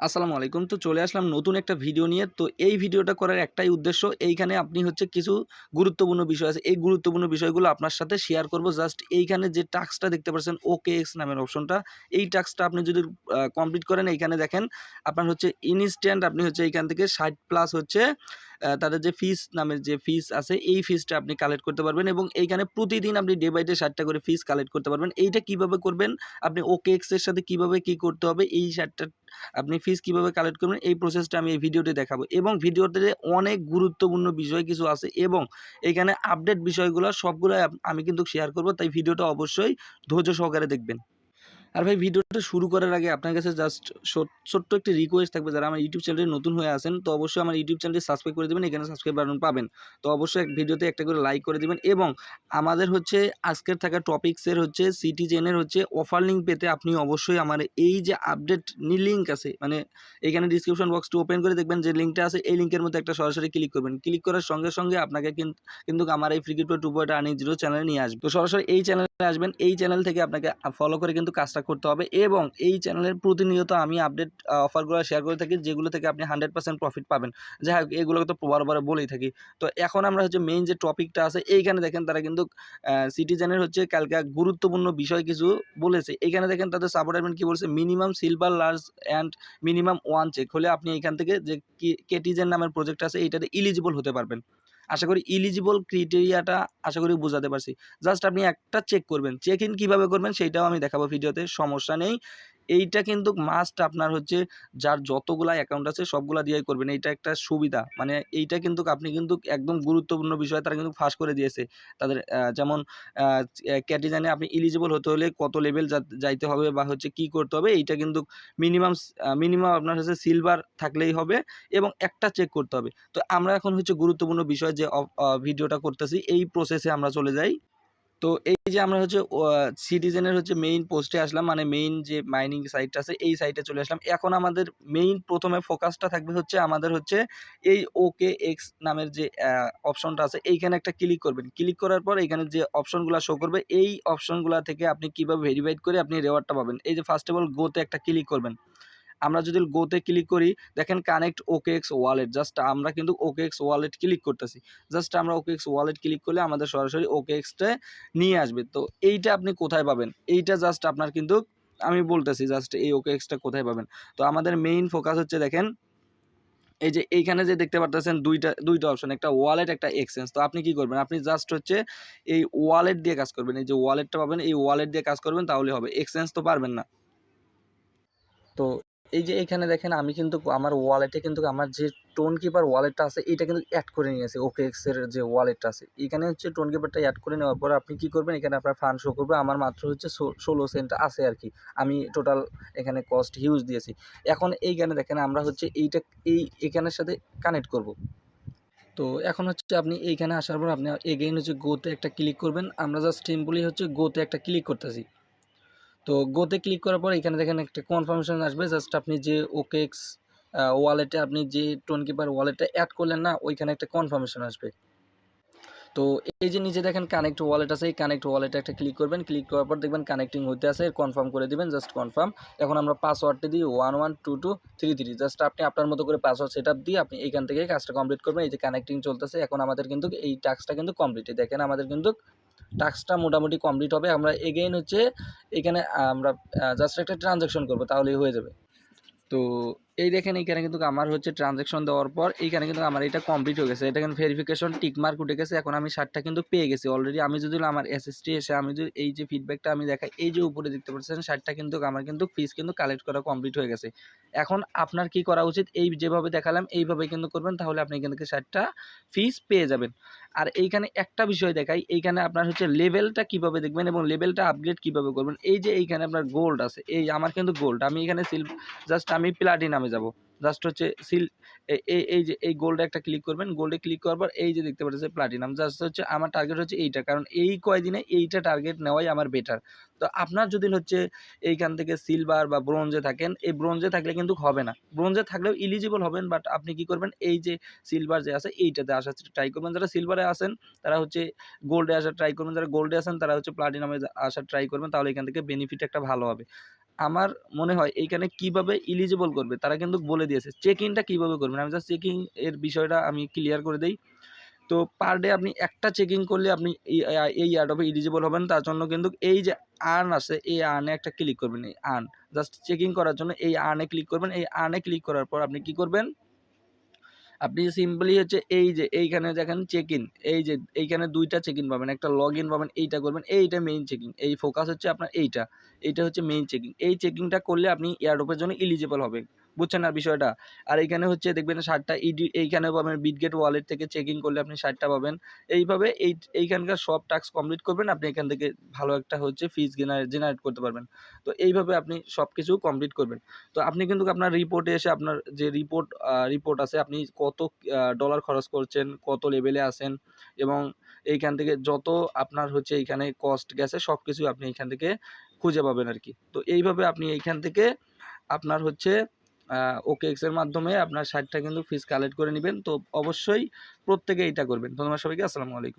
আসসালামু আলাইকুম। তো চলে আসলাম নতুন একটা ভিডিও নিয়ে। তো এই ভিডিওটা করার একটাই উদ্দেশ্য, এইখানে আপনি হচ্ছে কিছু গুরুত্বপূর্ণ বিষয় আছে। এই গুরুত্বপূর্ণ বিষয়গুলো আপনার সাথে শেয়ার করব। জাস্ট এইখানে যে টাস্কটা দেখতে পাচ্ছেন ওকে এক্স নামের অপশনটা, এই টাস্কটা আপনি যদি কমপ্লিট করেন এইখানে দেখেন আপনার হচ্ছে ইনস্ট্যান্ট আপনি হচ্ছে এইখান থেকে ৬০ প্লাস হচ্ছে তাদের যে ফিস নামের যে ফিস আছে, এই ফিসটা আপনি কালেক্ট করতে পারবেন এবং এইখানে প্রতিদিন আপনি ডে বাই ডে ৬০ টা করে ফিস কালেক্ট করতে পারবেন। এইটা কীভাবে করবেন? আপনি OKX এর সাথে কীভাবে কি করতে হবে? এই ৬০ টা আপনি ফিস কীভাবে কালেক্ট করবেন? এই প্রসেসটা আমি এই ভিডিওতে দেখাবো এবং ভিডিওতে অনেক গুরুত্বপূর্ণ বিষয় কিছু আছে এবং এইখানে আপডেট বিষয়গুলো সবগুলাই আপ, আমি কিন্তু শেয়ার করব। তাই ভিডিওটা অবশ্যই ধৈর্য সহকারে দেখবেন। আর ভাই ভিডিওটা শুরু করার আগে আপনার কাছে জাস্ট সোট ছোট্ট একটি রিকোয়েস্ট থাকবে যারা আমার ইউটিউব চ্যানেলে নতুন হয়ে আছেন তো অবশ্যই আমার ইউটিউব চ্যানেলটি সাবস্ক্রাইব করে দিবেন। এখানে সাবস্ক্রাইব বাটন পাবেন। তো অবশ্যই এক ভিডিওতে একটা করে লাইক করে দিবেন এবং আমাদের হচ্ছে আজকের থাকা টপিকসের হচ্ছে সিটিজেনের হচ্ছে অফার লিঙ্ক পেতে আপনি অবশ্যই আমার এই যে আপডেট নি লিঙ্ক আছে মানে এখানে ডিসক্রিপশন বক্সটা ওপেন করে দেখবেন যে লিঙ্কটা আছে এই লিঙ্কের মধ্যে একটা সরাসরি ক্লিক করবেন। ক্লিক করার সঙ্গে, সঙ্গে আপনাকে কিন কিন্তু আমার এই ফ্রি ক্রিপ্টো 2.180 চ্যানেলে নিয়ে আসবে। তো সরাসরি এই চ্যানেলে আসবেন। এই চ্যানেল থেকে আপনাকে ফলো করে কিন্তু কাজটা করতে হবে এবং এই চ্যানেলের প্রতিনিয়ত আমি আপডেট অফারগুলো শেয়ার করে থাকি, যেগুলো থেকে আপনি 100% প্রফিট পাবেন। যাই হোক, এগুলোকে তো বারবার বলেই থাকি। তো এখন আমরা হচ্ছে মেইন যে টপিকটা আছে, এইখানে দেখেন তারা কিন্তু সিটিজেনের হচ্ছে কালকে গুরুত্বপূর্ণ বিষয় কিছু বলেছে। এখানে দেখেন তাদের সাপোর্ট অ্যাডমিন কি বলছে minimum silver large and minimum one check হলে আপনি এখান থেকে যে কেটিজেন নামের প্রজেক্ট আছে, এইটাতে এলিজিবল হতে পারবেন। আশা করি ইলিজিবল ক্রিটেরিয়াটা আশা করি বোঝাতে পারছি। জাস্ট আপনি একটা চেক করবেন। চেক ইন কীভাবে করবেন সেইটাও আমি দেখাবো ভিডিওতে, সমস্যা নেই। এইটা কিন্তু মাস্ট আপনার হচ্ছে যার যতগুলা অ্যাকাউন্ট আছে সবগুলা দিয়েই করবেন। এইটা একটা সুবিধা। মানে এইটা কিন্তু আপনি কিন্তু একদম গুরুত্বপূর্ণ বিষয়, তারা কিন্তু ফাঁস করে দিয়েছে। তাদের যেমন ক্যাটিজানে আপনি এলিজিবল হতে হলে কত লেভেল যাইতে হবে বা হচ্ছে কি করতে হবে, এইটা কিন্তু মিনিমাম মিনিমাম আপনার হচ্ছে সিলভার থাকলেই হবে এবং একটা চেক করতে হবে। তো আমরা এখন হচ্ছে গুরুত্বপূর্ণ বিষয় যে ভিডিওটা করতেছি, এই প্রসেসে আমরা চলে যাই। তো এই যে আমরা হচ্ছে সিটিজেনের হচ্ছে মেইন পোস্টে আসলাম মানে মেইন যে মাইনিং সাইটটা আছে, এই সাইটে চলে আসলাম। এখন আমাদের মেইন প্রথমে ফোকাসটা থাকবে হচ্ছে আমাদের হচ্ছে এই ওকে এক্স নামের যে অপশনটা আছে, এইখানে একটা ক্লিক করবেন। ক্লিক করার পর এইখানে যে অপশনগুলা শো করবে, এই অপশনগুলো থেকে আপনি কীভাবে ভেরিফাইড করে আপনি রেওয়ার্ডটা পাবেন। এই যে ফার্স্ট অফ অল গো তে একটা ক্লিক করবেন। আমরা যদি গোতে ক্লিক করি, দেখেন কানেক্ট OKX ওয়ালেট জাস্ট আমরা কিন্তু OKX ওয়ালেট ক্লিক করতেছি। জাস্ট আমরা OKX ওয়ালেট ক্লিক করলে আমাদের সরাসরি OKX টায় নিয়ে আসবে। তো এইটা আপনি কোথায় পাবেন? এইটা জাস্ট আপনার কিন্তু আমি বলতেছি জাস্ট এই OKX টা কোথায় পাবেন? তো আমাদের মেইন ফোকাস হচ্ছে দেখেন, এই যে এইখানে যে দেখতে পারতেছেন ২ টা ২ টা অপশন একটা ওয়ালেট একটা এক্সচেঞ্জ। তো আপনি কি করবেন? আপনি জাস্ট হচ্ছে এই ওয়ালেট দিয়ে কাজ করবেন। এই যে ওয়ালেটটা পাবেন, এই ওয়ালেট দিয়ে কাজ করবেন তাহলেই হবে। এক্সচেঞ্জ তো পারবেন না। তো এই যে এইখানে দেখেন, আমি কিন্তু আমার ওয়ালেটে কিন্তু আমার যে টোন কিপার ওয়ালেটটা আছে এইটা কিন্তু অ্যাড করে নিয়েছে ওকে এক্সের যে ওয়ালেটটা আছে। এখানে হচ্ছে টোন কিপারটা অ্যাড করে নেওয়ার পর আপনি কি করবেন? এখানে আপনার ফান্ড শো করবে। আমার মাত্র হচ্ছে ১৬ সেন্ট আছে আর কি আমি টোটাল এখানে কস্ট হিউজ দিয়েছি। এখন এইখানে দেখেন, আমরা হচ্ছে এইটা, এই এখানের সাথে কানেক্ট করব। তো এখন হচ্ছে আপনি এইখানে আসার পর আপনি এগেইন হচ্ছে গোতে একটা ক্লিক করবেন। আমরা জাস্ট সিম্পলি হচ্ছে গোতে একটা ক্লিক করতেছি। তো গোতে ক্লিক করার পর এখানে দেখেন একটা কনফার্মেশন আসবে। জাস্ট আপনি যে আ ওয়ালেটে আপনি যে টোন কিপার ওয়ালেটটা অ্যাড করলেন না, ওইখানে একটা কনফার্মেশন আসবে। তো এই যে নিচে দেখেন কানেক্ট ওয়ালেট আছে, এই কানেক্ট ওয়ালেটে একটা ক্লিক করবেন। ক্লিক করার পর দেখবেন কানেক্টিং হতে আছে কনফার্ম করে দিবেন জাস্ট কনফার্ম। এখন আমরা পাসওয়ার্ডটা দিই 112233 জাস্ট আপনি আপনার মতো করে পাসওয়ার্ড সেট আপ দিয়ে আপনি এইখান থেকে কাজটা কমপ্লিট করবেন। এই যে কানেক্টিং চলতেছে, এখন আমাদের কিন্তু এই টাস্কটা কিন্তু কমপ্লিট। দেখেন আমাদের কিন্তু টাস্কটা মোটামুটি কমপ্লিট হবে। আমরা এগেইন হচ্ছে এখানে, আমরা জাস্ট একটা ট্রান্সেকশন করব, তাহলেই হয়ে যাবে। তো এই দেখেন, এইখানে কিন্তু আমার হচ্ছে ট্রান্সেকশন দেওয়ার পর, এইখানে কিন্তু আমার এটা কমপ্লিট হয়ে গেছে। এটা কিন্তু ভেরিফিকেশন টিকমার্ক উঠে গেছে। এখন আমি ৬০ টা কিন্তু পেয়ে গেছি অলরেডি। আমি যদি আমার এসএসটি এসে, আমি যদি এই যে ফিডব্যাকটা আমি দেখাই, এই যে উপরে দেখতে পাচ্ছেন ৬০ টা কিন্তু আমার কিন্তু ফিস কিন্তু কালেক্ট করা কমপ্লিট হয়ে গেছে। এখন আপনার কি করা উচিত? এই যেভাবে দেখালাম, এইভাবে কিন্তু করবেন, তাহলে আপনি থেকে ৬০ ফিস পেয়ে যাবেন। আর এইখানে একটা বিষয় দেখাই, এইখানে আপনার হচ্ছে লেভেলটা কীভাবে দেখবেন এবং লেভেলটা আপগ্রেড কীভাবে করবেন? এই যে এইখানে আপনার গোল্ড আছে। এই আমার কিন্তু গোল্ড। আমি এখানে সিল জাস্ট আমি প্লাটিনামে যাব। জাস্ট হচ্ছে সিল এই এই যে এই গোল্ডে একটা ক্লিক করবেন। গোল্ডে ক্লিক করার পর এই যে দেখতে পাচ্ছেন প্লাটিনাম জাস্ট হচ্ছে আমার টার্গেট হচ্ছে এইটা। কারণ এই কয়দিনে এইটা টার্গেট নেওয়াই আমার বেটার। তো আপনার যদি হচ্ছে এইখান থেকে সিলভার বা ব্রোঞ্জে থাকেন, এই ব্রোঞ্জে থাকলে কিন্তু হবে না। ব্রোঞ্জে থাকলেও ইলিজিবল হবেন বাট আপনি কি করবেন? এই যে সিলভার যে আছে এইটাতে আসার ট্রাই করবেন। যারা সিলভারে আসেন তারা হচ্ছে গোল্ডে আসার ট্রাই করবেন। যারা গোল্ডে আছেন তারা হচ্ছে প্লাটিনামে আসার ট্রাই করবেন। তাহলে এখান থেকে বেনিফিট একটা ভালো হবে। আমার মনে হয় এইখানে কীভাবে ইলিজিবল করবে, তারা কিন্তু বলে দিয়েছে। চেক ইনটা কীভাবে করবেন? আমি জাস্ট চেকিং এর বিষয়টা আমি ক্লিয়ার করে দিই। তো পার ডে আপনি একটা চেকিং করলে আপনি এই অ্যাডবে ইলিজিবল হবেন। তার জন্য কিন্তু এই যে আর্ন আছে, এই আর্নে একটা ক্লিক করবেন, এই আর্ন জাস্ট চেকিং করার জন্য এই আর্নে ক্লিক করবেন। এই আর্নে ক্লিক করার পর আপনি কি করবেন? আপনি সিম্পলি হচ্ছে এই যে এইখানে দেখেন চেক ইন এই যে এইখানে দুইটা চেক ইন পাবেন, একটা লগ ইন পাবেন, এইটা করবেন, এইটা মেইন চেকিং এই ফোকাস হচ্ছে আপনার এইটা এইটা হচ্ছে মেইন চেকিং এই চেকিংটা করলে আপনি এয়ারড্রপের জন্য ইলিজিবল হবে বুঝছেন না বিষয়টা? আর এইখানে হচ্ছে দেখবেন ষাটটা ইডি এইখানে পাবেন বিটগেট ওয়ালেট থেকে চেকিং করলে আপনি ষাটটা পাবেন। এইভাবে এই, এইখানকার সব টাস্ক কমপ্লিট করবেন, আপনি এখান থেকে ভালো একটা হচ্ছে ফিজ জেনারেট করতে পারবেন। তো এইভাবে আপনি সব কিছু কমপ্লিট করবেন। তো আপনি কিন্তু আপনার রিপোর্টে এসে আপনার যে রিপোর্ট রিপোর্ট আছে, আপনি কত ডলার খরচ করছেন, কত লেভেলে আছেন এবং এইখান থেকে যত আপনার হচ্ছে এইখানে কস্ট গেছে সব কিছু আপনি এইখান থেকে খুঁজে পাবেন আর কি তো এইভাবে আপনি এইখান থেকে আপনার হচ্ছে ওকে এক্সের মাধ্যমে আপনার ষাটটা কিন্তু ফিস কালেক্ট করে নেবেন। তো অবশ্যই প্রত্যেকে এইটা করবেন। ধন্যবাদ সবাইকে। আসসালামু আলাইকুম।